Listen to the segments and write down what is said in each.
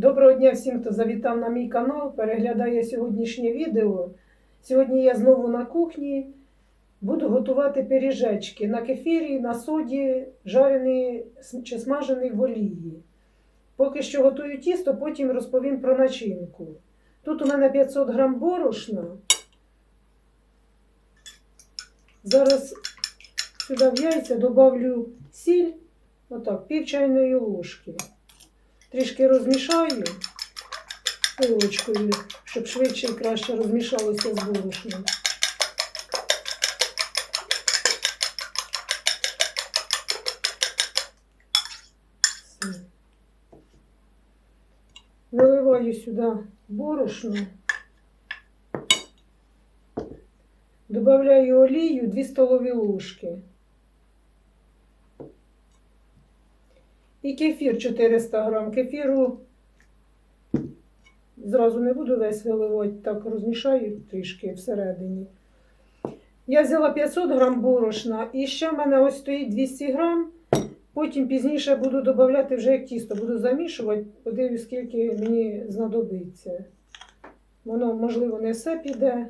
Доброго дня всім, хто завітав на мій канал, переглядає сьогоднішнє відео. Сьогодні я знову на кухні. Буду готувати пиріжечки на кефірі, на соді, жарений чи смажений в олії. Поки що готую тісто, потім розповім про начинку. Тут у мене 500 грам борошна. Зараз сюди в яйця додавлю сіль, отак, пів чайної ложки. Трішки розмішаю пилочкою, щоб швидше і краще розмішалося з борошном. Все. Виливаю сюди борошно. Добавляю олію 2 столові ложки. І кефір 400 грам. Кефіру зразу не буду весь виливати, так розмішаю трішки всередині. Я взяла 500 грам борошна і ще в мене ось стоїть 200 грам. Потім пізніше буду додавати вже як тісто, буду замішувати, подивлюсь, скільки мені знадобиться. Воно, можливо, не все піде.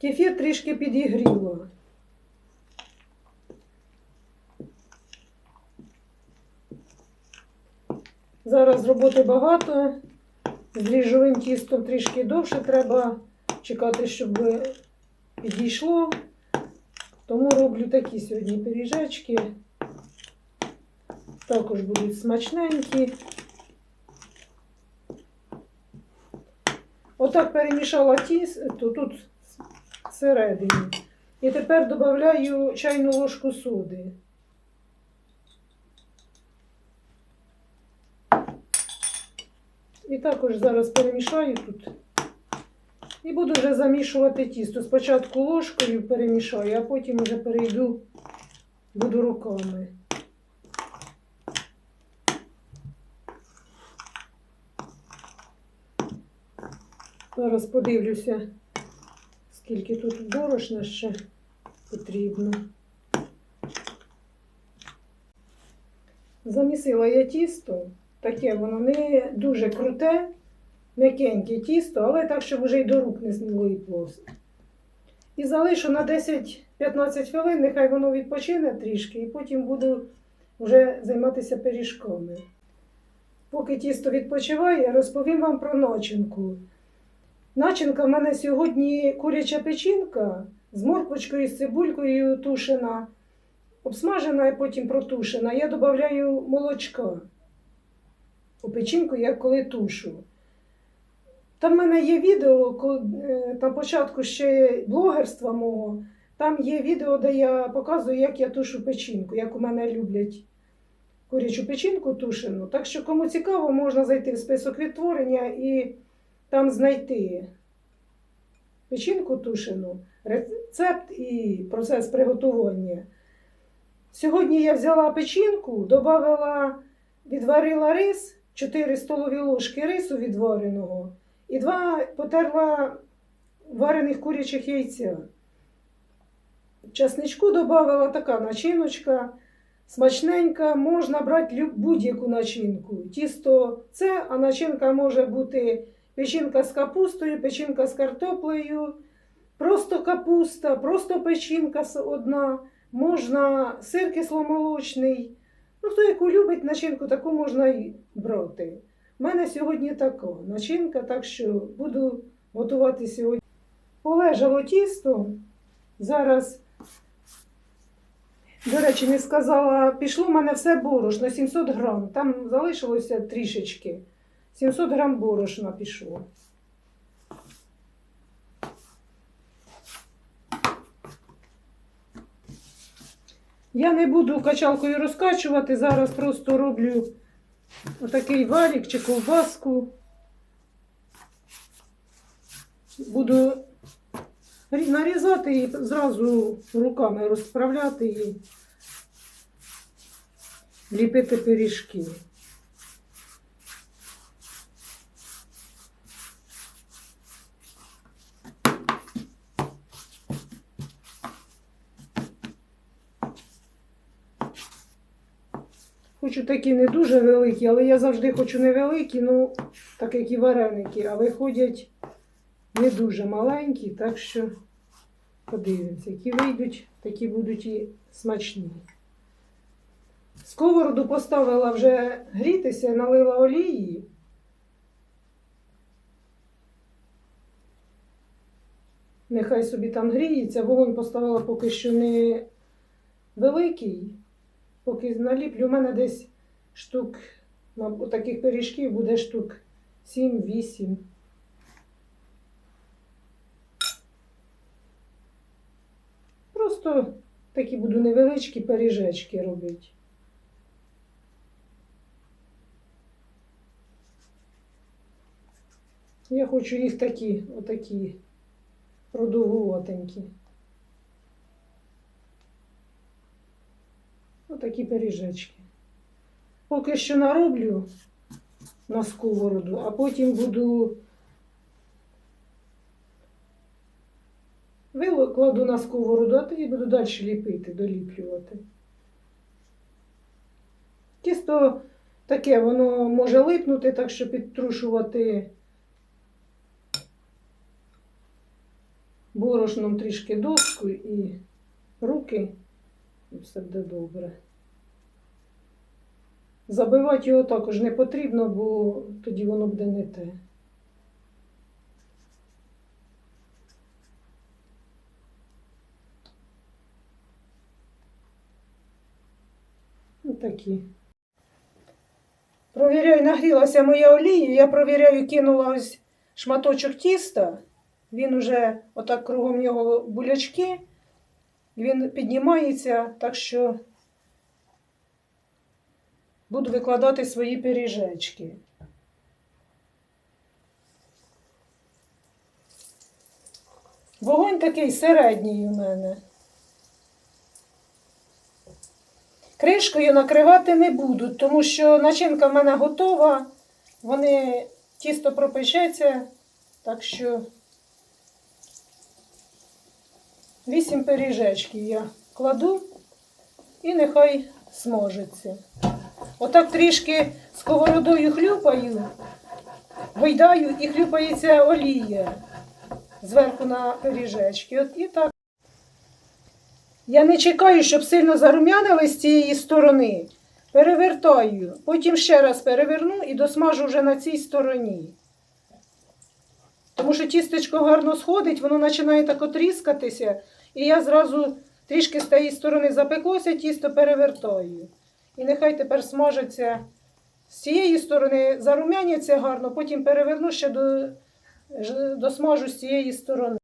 Кефір трішки підігріла. Зараз роботи багато. З дріжджовим тістом трішки довше треба чекати, щоб підійшло. Тому роблю такі сьогодні пиріжечки. Також будуть смачненькі. Отак перемішала тісто, тут всередині. І тепер додаю чайну ложку соди. І також зараз перемішаю тут. І буду вже замішувати тісто. Спочатку ложкою перемішаю, а потім вже перейду, буду руками. Зараз подивлюся, скільки тут борошна ще потрібно. Замісила я тісто, таке воно не дуже круте, м'якеньке тісто, але так, щоб вже й до рук не злипло. І залишу на 10-15 хвилин, нехай воно відпочине трішки, і потім буду вже займатися пиріжками. Поки тісто відпочиває, розповім вам про начинку. Начинка в мене сьогодні куряча печінка з морквочкою, з цибулькою тушена, обсмажена і потім протушена. Я додаю молочка у печінку, я коли тушу. Там в мене є відео, е, на початку ще блогерства мого. Там є відео, де я показую, як я тушу печінку, як у мене люблять курячу печінку тушену. Так що, кому цікаво, можна зайти в список відтворення і там знайти печінку тушену, рецепт і процес приготування. Сьогодні я взяла печінку, додала, відварила рис, 4 столові ложки рису відвареного і 2 потерла варених курячих яйця. Часничку додала така начиночка. Смачненька, можна брати будь-яку начинку. Тісто це, а начинка може бути печінка з капустою, печінка з картоплею, просто капуста, просто печінка одна, можна сир кисломолочний. Ну, хто яку любить начинку, таку можна і брати. У мене сьогодні така начинка, так що буду готувати сьогодні. Полежало тісто. Зараз, до речі, не сказала, пішло в мене все борошно, 700 грам. Там залишилося трішечки. 700 грам борошна пішло. Я не буду качалкою розкачувати, зараз просто роблю отакий варік чи ковбаску. Буду нарізати і зразу руками розправляти і ліпити пиріжки. Хочу такі не дуже великі, але я завжди хочу невеликі, ну, так як і вареники, а виходять не дуже маленькі, так що подивимося, які вийдуть, такі будуть і смачні. Сковороду поставила вже грітися, налила олії. Нехай собі там гріється, вогонь поставила поки що не великий. Поки наліплю, у мене десь штук, мабуть, таких пиріжків буде штук 7-8. Просто такі буду невеличкі пиріжечки робити. Я хочу їх такі, отакі, продовгуватенькі. Отакі пиріжечки. Поки що нароблю на сковороду, а потім буду викладу на сковороду, а тоді буду далі ліпити, доліплювати. Тісто таке, воно може липнути, так що підтрушувати борошном трішки доску і руки, і все буде добре. Забивати його також не потрібно, бо тоді воно буде не те. Такі. Провіряю, нагрілася моя олія. Я провіряю, кинула ось шматочок тіста. Він уже отак кругом нього булячки. Він піднімається, так що буду викладати свої пиріжечки. Вогонь такий середній у мене. Кришкою накривати не буду, тому що начинка в мене готова. Вони тісто пропечеться, так що вісім пиріжечків я кладу і нехай смажиться. Отак трішки сковородою хлюпаю, гойдаю і хлюпається олія зверху на пиріжечки. От і так. Я не чекаю, щоб сильно зарум'янили з цієї сторони. Перевертаю, потім ще раз переверну і досмажу вже на цій стороні. Тому що тістечко гарно сходить, воно починає так отріскатися, і я зразу трішки з тієї сторони запеклося, тісто перевертаю. І нехай тепер смажиться з цієї сторони, зарум'яняться гарно, потім переверну ще до, досмажу з цієї сторони.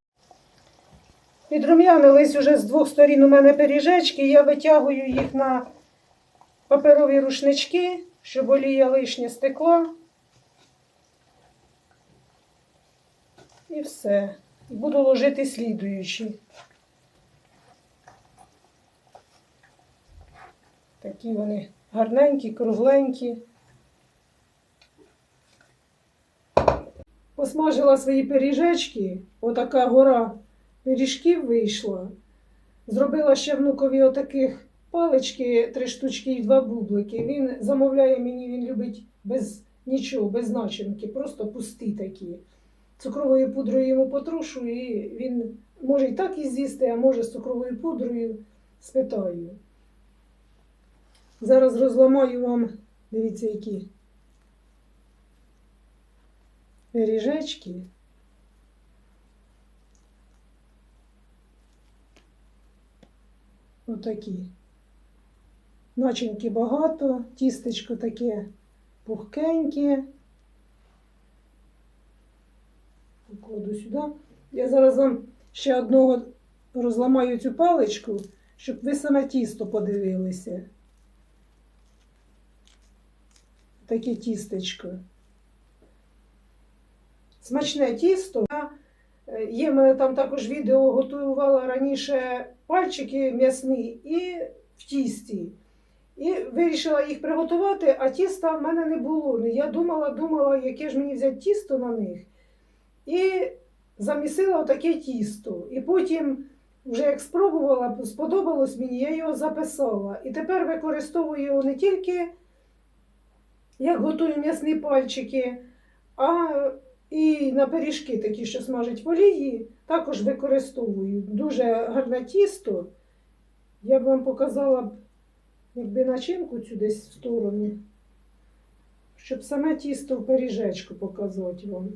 Підрум'янились уже з двох сторін у мене пиріжечки, я витягую їх на паперові рушнички, щоб олія лишня стекла. І все. Буду ложити слідуючі. Такі вони гарненькі, кругленькі. Посмажила свої пиріжечки, отака гора пиріжків вийшла. Зробила ще внукові отаких палички, три штучки і два бублики. Він замовляє мені, він любить без нічого, без начинки, просто пусті такі. Цукровою пудрою йому потрушу, і він може і так і з'їсти, а може з цукровою пудрою спитаю. Зараз розламаю вам, дивіться, які пиріжечки. Отакі. Начинки багато, тістечко таке пухкеньке. Покладу сюди. Я зараз вам ще одного розламаю цю паличку, щоб ви саме тісто подивилися. Таке тістечко. Смачне тісто. Е, Є в там також відео, готувала раніше пальчики м'ясні і в тісті. І вирішила їх приготувати, а тіста в мене не було. Ну, Я думала, думала, яке ж мені взяти тісто на них. І замісила отаке тісто. І потім, вже як спробувала, сподобалось мені, я його записала. І тепер використовую його не тільки як готую м'ясні пальчики, а і на пиріжки такі, що смажать в олії, також використовую. Дуже гарне тісто. Я б вам показала, якби начинку цю десь в сторону, щоб саме тісто в пиріжечку показати вам.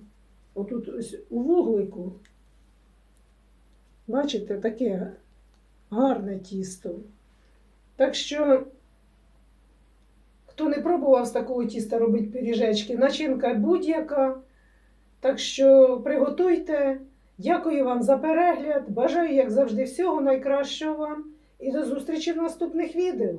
Отут ось у вуглику. Бачите, таке гарне тісто. Так що, хто не пробував з такого тіста робити пиріжечки, начинка будь-яка. Так що приготуйте. Дякую вам за перегляд. Бажаю, як завжди, всього найкращого вам і до зустрічі в наступних відео.